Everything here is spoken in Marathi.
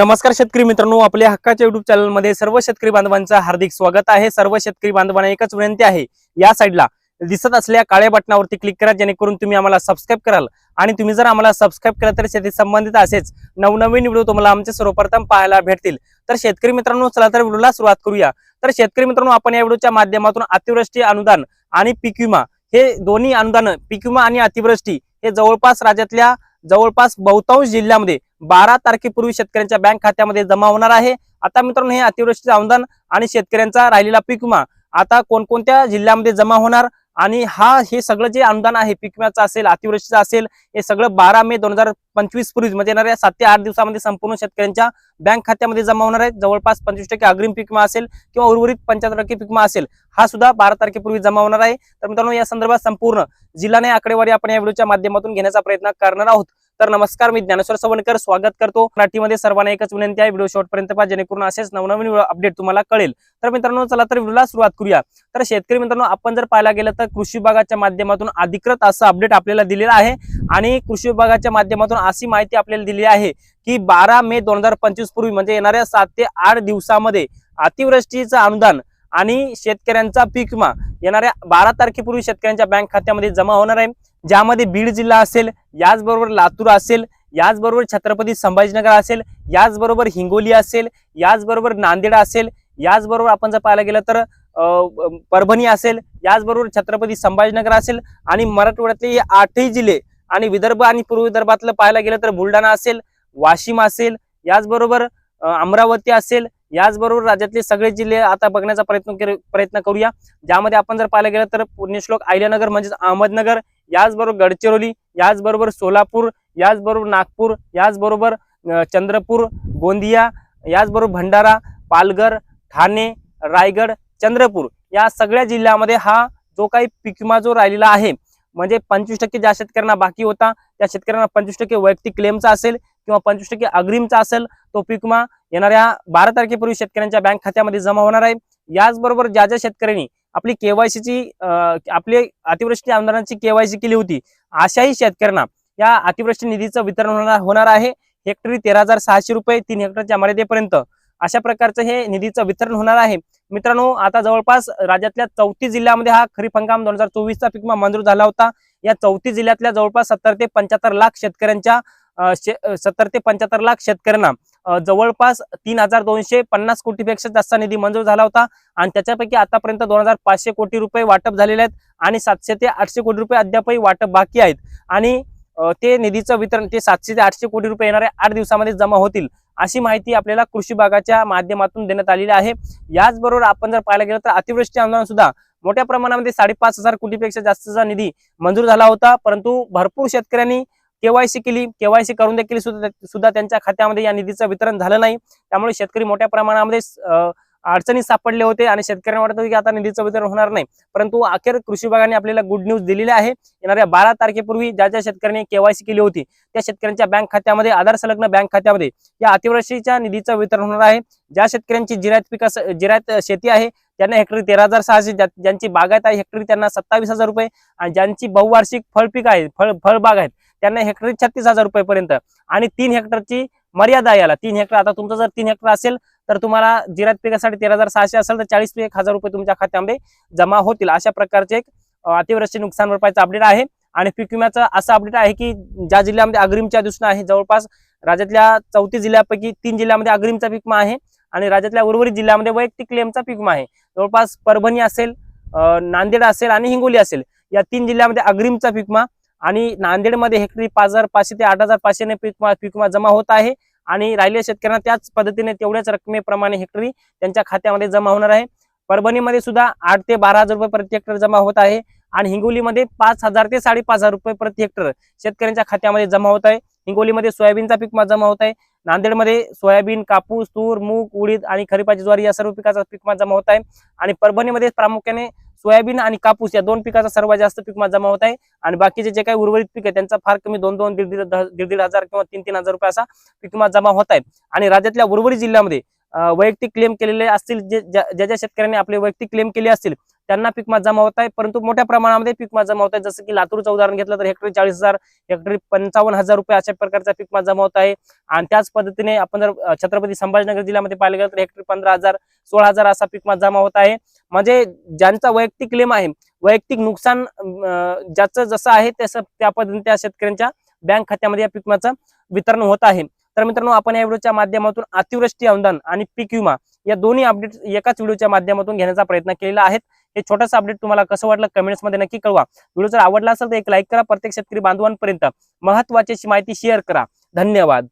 नमस्कार शेतकरी मित्रांनो आपल्या हक्काच्या युट्यूब चॅनलमध्ये सर्व शेतकरी बांधवांचं हार्दिक स्वागत आहे. सर्व शेतकरी बांधवांना एकच विनंती आहे या साईडला दिसत असलेल्या काळ्या बटनावरती क्लिक करा जेणेकरून तुम्ही आम्हाला सबस्क्राईब कराल. आणि तुम्ही जर आम्हाला सबस्क्राईब केलं तर शेती संबंधित असेच नवनवीन व्हिडिओ तुम्हाला आमचे सर्वप्रथम पाहायला भेटतील. तर शेतकरी मित्रांनो चला तर व्हिडिओला सुरुवात करूया. तर शेतकरी मित्रांनो आपण या व्हिडिओच्या माध्यमातून अतिवृष्टी अनुदान आणि पीक विमा हे दोन्ही अनुदान पीक विमा आणि अतिवृष्टी हे जवळपास राज्यातल्या जवळपास बहुतांश जिल्ह्यामध्ये बारा तारखेपूर्वी शेतकऱ्यांच्या बँक खात्यामध्ये जमा होणार आहे. आता मित्रांनो हे अतिवृष्टीचे अनुदान आणि शेतकऱ्यांचा राहिलेला पीक विमा आता कोणकोणत्या जिल्ह्यामध्ये जमा होणार? आणि हा हे सगळं जे अनुदान आहे पीक विम्याचं असेल अतिवृष्टीचं असेल हे सगळं बारा मे दोन हजार पंचवीस पूर्वी म्हणजे येणाऱ्या सात ते आठ दिवसामध्ये संपूर्ण शेतकऱ्यांच्या बँक खात्यामध्ये जमा होणार आहे. जवळपास पंचवीस टक्के अग्रिम पीक विमा असेल किंवा उर्वरित पंच्याहत्तर टक्के पीक विमा असेल हा सुद्धा बारा तारखेपूर्वी जमा होणार आहे. तर मित्रांनो या संदर्भात संपूर्ण जिल्हा आकडेवारी आपण या व्हिडिओच्या माध्यमातून घेण्याचा प्रयत्न करणार आहोत. तर नमस्कार मी ज्ञानेश्वर सवणकर. स्वागत करतो. मराठीमध्ये सर्वांना एकच विनंती आहे व्हिडिओ शॉर्टपर्यंत पहा जेणेकरून असेच नवनवीन अपडेट तुम्हाला कळेल. तर मित्रांनो चला तर व्हिडिओला सुरुवात करूया. तर शेतकरी मित्रांनो आपण जर पाहायला गेलं तर कृषी विभागाच्या माध्यमातून अधिकृत असं अपडेट आपल्याला दिलेलं आहे आणि कृषी विभागाच्या माध्यमातून अशी माहिती आपल्याला दिली आहे की बारा मे दोन हजार पंचवीस पूर्वी म्हणजे येणाऱ्या सात ते आठ दिवसामध्ये अतिवृष्टीचं अनुदान आणि शेतकऱ्यांचा पीक विमा येणाऱ्या बारा तारखेपूर्वी शेतकऱ्यांच्या बँक खात्यामध्ये जमा होणार आहे. ज्यामध्ये बीड जिल्हा असेल याचबरोबर लातूर असेल याचबरोबर छत्रपती संभाजीनगर असेल याचबरोबर हिंगोली असेल याचबरोबर नांदेड असेल याचबरोबर आपण जर पाहायला गेलं तर परभणी असेल याचबरोबर छत्रपती संभाजीनगर असेल आणि मराठवाड्यातले हे आठही जिल्हे आणि विदर्भ आणि पूर्व विदर्भातलं पाहायला गेलं तर बुलढाणा असेल वाशिम असेल याचबरोबर अमरावती असेल याचबरोबर राज्यातले सगळे जिल्हे आता बघण्याचा प्रयत्न कर- प्रयत्न करूया. ज्यामध्ये आपण जर पाहायला गेलं तर पुण्यश्लोक अहिल्यानगर म्हणजेच अहमदनगर याचबरोबर गडचिरोली याचबरोबर सोलापूर याचबरोबर नागपूर याचबरोबर चंद्रपूर गोंदिया याचबरोबर भंडारा पालघर ठाणे रायगड चंद्रपूर या सगळ्या जिल्ह्यामध्ये हा जो काही पीक विमा जो राहिलेला आहे म्हणजे पंचवीस टक्के ज्या शेतकऱ्यांना बाकी होता त्या शेतकऱ्यांना पंचवीस टक्के वैयक्तिक क्लेमचा असेल किंवा पंचवीस टक्के अग्रिमचा असेल तो पीक विमा येणाऱ्या बारा तारखेपूर्वी शेतकऱ्यांच्या बँक खात्यामध्ये जमा होणार आहे. याचबरोबर ज्या ज्या शेतकऱ्यांनी आपली केवायसीची आपली अतिवृष्टी आमदारांची केवायसी केली होती अशाही शेतकऱ्यांना या अतिवृष्टी निधीचं वितरण होणार होणार आहे. हेक्टरी तेरा हजार सहाशे रुपये तीन हेक्टरच्या मर्यादेपर्यंत अशा प्रकारचं हे निधीचं वितरण होणार आहे. मित्रांनो आता जवळपास राज्यातल्या चौतीस जिल्ह्यामध्ये हा खरीप हंगाम दोन हजार चोवीसचा पीक मंजूर झाला होता. या चौतीस जिल्ह्यातल्या जवळपास सत्तर ते पंच्याहत्तर लाख शेतकऱ्यांच्या सत्तर ते पंच्याहत्तर लाख शेतकऱ्यांना जवळपास तीन हजार दोनशे पन्नास कोटीपेक्षा जास्त निधी मंजूर झाला होता. आणि त्याच्यापैकी आतापर्यंत दोन हजार पाचशे कोटी रुपये वाटप झालेले आहेत आणि सातशे ते आठशे कोटी रुपये अद्यापही वाटप बाकी आहेत. आणि ते निधीचं वितरण ते सातशे ते आठशे कोटी रुपये येणाऱ्या आठ दिवसामध्ये जमा होतील अशी माहिती आपल्याला कृषी विभागाच्या माध्यमातून देण्यात आलेली आहे. याचबरोबर आपण जर पाहायला गेलं तर अतिवृष्टी आंदोलन सुद्धा मोठ्या प्रमाणामध्ये साडेपाच हजार कोटीपेक्षा जास्तचा निधी मंजूर झाला होता. परंतु भरपूर शेतकऱ्यांनी केवायसी केली केवायसी करून देखील सुद्धा त्यांच्या खात्यामध्ये या निधीचं वितरण झालं नाही. त्यामुळे शेतकरी मोठ्या प्रमाणामध्ये अडचणी अडचणीत सापडले होते आणि शेतकऱ्यांना वाटत होते की आता निधीचं वितरण होणार नाही. परंतु अखेर कृषी विभागाने आपल्याला गुड न्यूज दिलेली आहे. येणाऱ्या बारा तारखेपूर्वी ज्या ज्या शेतकऱ्यांनी केवायसी केली होती त्या शेतकऱ्यांच्या बँक खात्यामध्ये आधार संलग्न बँक खात्यामध्ये या अतिवृष्टीच्या निधीचं वितरण होणार आहे. ज्या शेतकऱ्यांची जिरायत पिका जिरायत शेती आहे त्यांना हेक्टरी तेरा हजार सहाशे ज्यांची बागायत आहे हेक्टरी त्यांना सत्तावीस हजार रुपये आणि ज्यांची बहुवार्षिक फळपीक आहे फळ फळबाग आहेत त्यांना हेक्टरी छत्तीस हजार रुपयेपर्यंत आणि तीन हेक्टरची मर्यादा याला. तीन हेक्टर आता तुमचं जर तीन हेक्टर असेल तर तुम्हाला जिरात पिकासाठी तेरा हजार सहाशे असेल तर चाळीस ते एक हजार रुपये तुमच्या खात्यामध्ये जमा होतील. अशा प्रकारचे एक अतिवृष्टी नुकसान भरपाईचं अपडेट आहे. आणि पीक विम्याचं असं अपडेट आहे की ज्या जिल्ह्यामध्ये अग्रिमच्या दिसून आहे जवळपास राज्यातल्या चौतीस जिल्ह्यापैकी तीन जिल्ह्यामध्ये अग्रिमचा पीक विमा आहे आणि राज्यातल्या उर्वरित जिल्ह्यामध्ये वैयक्तिक क्लेमचा पीक विमा आहे. जवळपास परभणी असेल नांदेड असेल आणि हिंगोली असेल या तीन जिल्ह्यामध्ये अग्रिमचा पीक विमा आणि नांदेडमध्ये हेक्टरी पाच हजार पाचशे ते आठ हजार पाचशे पीक पीक जमा होत आहे. आणि राहिलेल्या शेतकऱ्यांना त्याच पद्धतीने तेवढ्याच रकमेप्रमाणे हेक्टरी त्यांच्या खात्यामध्ये जमा होणार आहे. परभणीमध्ये सुद्धा आठ ते बारा हजार रुपये प्रति हेक्टर जमा होत आहे. आणि हिंगोलीमध्ये पाच हजार ते साडेपाच हजार रुपये प्रति हेक्टर शेतकऱ्यांच्या खात्यामध्ये जमा होत आहे. हिंगोलीमध्ये सोयाबीनचा पीक जमा होत आहे. नांदेडमध्ये सोयाबीन कापूस तूर मूग उडीद आणि खरीपाची ज्वारी या सर्व पिकाचा पीक जमा होत आहे. आणि परभणीमध्ये प्रामुख्याने सोयाबीन आणि कापूस या दोन पिकाचा सर्वात जास्त पीक जमा होत आहे. आणि बाकीचे जे काही उर्वरित पीक आहे त्यांचा फार कमी दोन दोन दीड दीड दीड हजार किंवा तीन तीन हजार रुपये असा पीक विमा जमा होत आहे. आणि राज्यातल्या उर्वरित जिल्ह्यामध्ये वैयक्तिक क्लेम केलेले असतील जे ज्या ज्या ज्या शेतकऱ्यांनी आपले वैयक्तिक क्लेम केले असतील त्यांना पीक विमा जमा होत आहे. परंतु मोठ्या प्रमाणामध्ये पीक विमा जमा होत आहे. जसं की लातूरचं उदाहरण घेतलं तर हेक्टरी चाळीस हजार हेक्टरी पंचावन्न हजार रुपये अशा प्रकारचा पीक विमा जमा होत आहे. आणि त्याच पद्धतीने आपण जर छत्रपती संभाजीनगर जिल्ह्यामध्ये पाहिलं गेलं तर हेक्टरी पंधरा हजार सोळा हजार असा पीक विमा जमा होत आहे. म्हणजे ज्यांचा वैयक्तिक क्लेम आहे वैयक्तिक नुकसान ज्याचं जसं आहे तसं त्या पद्धतीने त्या शेतकऱ्यांच्या बँक खात्यामध्ये या पीक वितरण होत आहे. तर मित्रांनो आपण या व्हिडिओच्या माध्यमातून अतिवृष्टी अनुदान आणि पीक विमा या दोन्ही अपडेट एकाच व्हिडिओच्या माध्यमातून घेण्याचा प्रयत्न केलेला आहे हे छोटंसं अपडेट तुम्हाला कसं वाटलं कमेंट्समध्ये नक्की कळवा. व्हिडिओ जर आवडला असेल तर एक लाईक करा. प्रत्येक शेतकरी बांधवांपर्यंत महत्वाची माहिती शेअर करा. धन्यवाद.